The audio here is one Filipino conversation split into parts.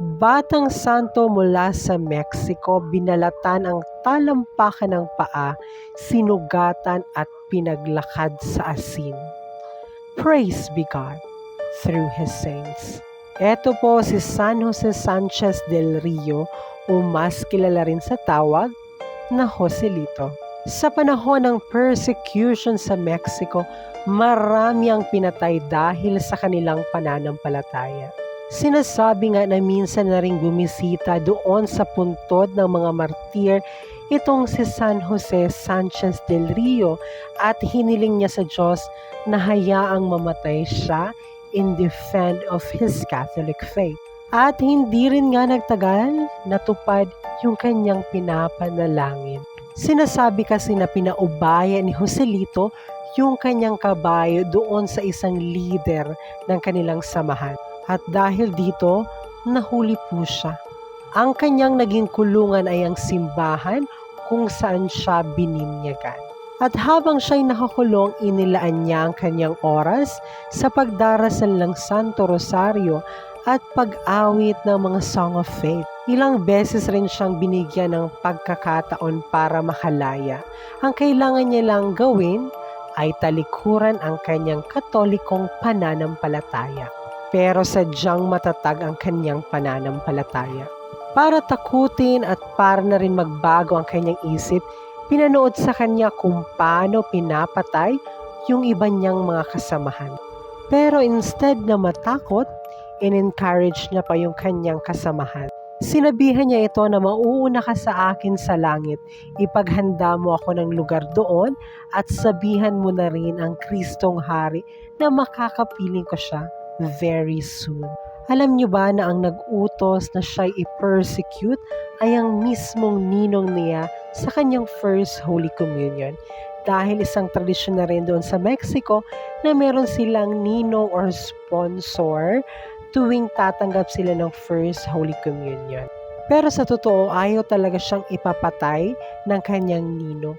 Batang santo mula sa Mexico, binalatan ang talampakan ng paa, sinugatan at pinaglakad sa asin. Praise be God through His saints. Ito po si San Jose Sanchez del Rio o mas kilala rin sa tawag na Joselito. Sa panahon ng persecution sa Mexico, marami ang pinatay dahil sa kanilang pananampalataya. Sinasabi nga na minsan na ring bumisita doon sa puntod ng mga martir itong si San Jose Sanchez del Rio at hiniling niya sa Diyos na hayaang mamatay siya in defend of his Catholic faith. At hindi rin nga nagtagal natupad yung kanyang pinapanalangin. Sinasabi kasi na pinaubaya ni Joselito yung kanyang kabayo doon sa isang leader ng kanilang samahan. At dahil dito, nahuli po siya. Ang kanyang naging kulungan ay ang simbahan kung saan siya bininyagan. At habang siya'y nakakulong, inilaan niya ang kanyang oras sa pagdarasal ng Santo Rosario at pag-awit ng mga Song of Faith. Ilang beses rin siyang binigyan ng pagkakataon para makalaya. Ang kailangan niya lang gawin ay talikuran ang kanyang katolikong pananampalataya. Pero sadyang matatag ang kanyang pananampalataya. Para takutin at para na rin magbago ang kanyang isip, pinanood sa kanya kung paano pinapatay yung iba niyang mga kasamahan. Pero instead na matakot, in-encourage niya pa yung kanyang kasamahan. Sinabihan niya ito na mauuna ka sa akin sa langit, ipaghanda mo ako ng lugar doon at sabihan mo na rin ang Kristong Hari na makakapiling ko siya very soon. Alam niyo ba na ang nag-utos na siya i-persecute ay ang mismong ninong niya sa kanyang first Holy Communion? Dahil isang tradisyon na rin doon sa Mexico na meron silang ninong or sponsor tuwing tatanggap sila ng first Holy Communion. Pero sa totoo, ayaw talaga siyang ipapatay ng kanyang ninong.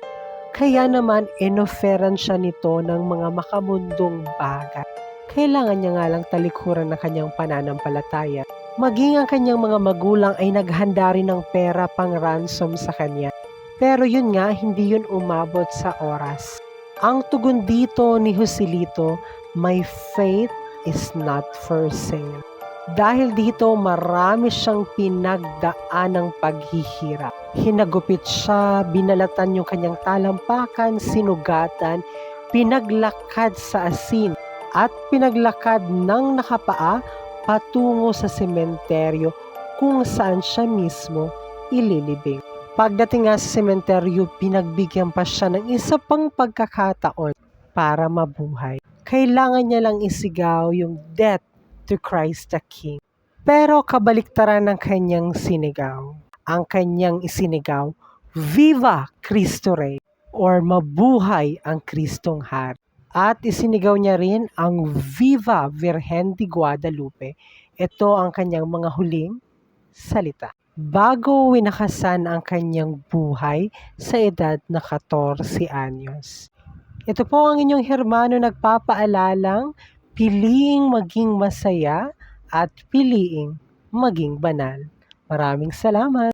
Kaya naman, inoferan siya nito ng mga makamundong bagay kailangan niya nga lang talikuran ng kanyang pananampalataya. Maging ang kanyang mga magulang ay naghanda rin ng pera pang ransom sa kanya. Pero yun nga, hindi yun umabot sa oras. Ang tugon dito ni Joselito, my faith is not for sale. Dahil dito marami siyang pinagdaan ng paghihirap. Hinagupit siya, binalatan yung kanyang talampakan, sinugatan, pinaglakad sa asin, at pinaglakad ng nakapaa patungo sa sementeryo kung saan siya mismo ililibing. Pagdating nga sa sementeryo, pinagbigyan pa siya ng isa pang pagkakataon para mabuhay. Kailangan niya lang isigaw yung death to Christ the King. Pero kabaliktaran ng kanyang sinigaw. Ang kanyang isinigaw, Viva Cristo Rey! or mabuhay ang Kristong Hari. At isinigaw niya rin ang Viva Virgen de Guadalupe. Ito ang kanyang mga huling salita. Bago winakasan ang kanyang buhay sa edad na 14 anyos. Ito po ang inyong hermano nagpapaalalang piliing maging masaya at piliing maging banal. Maraming salamat!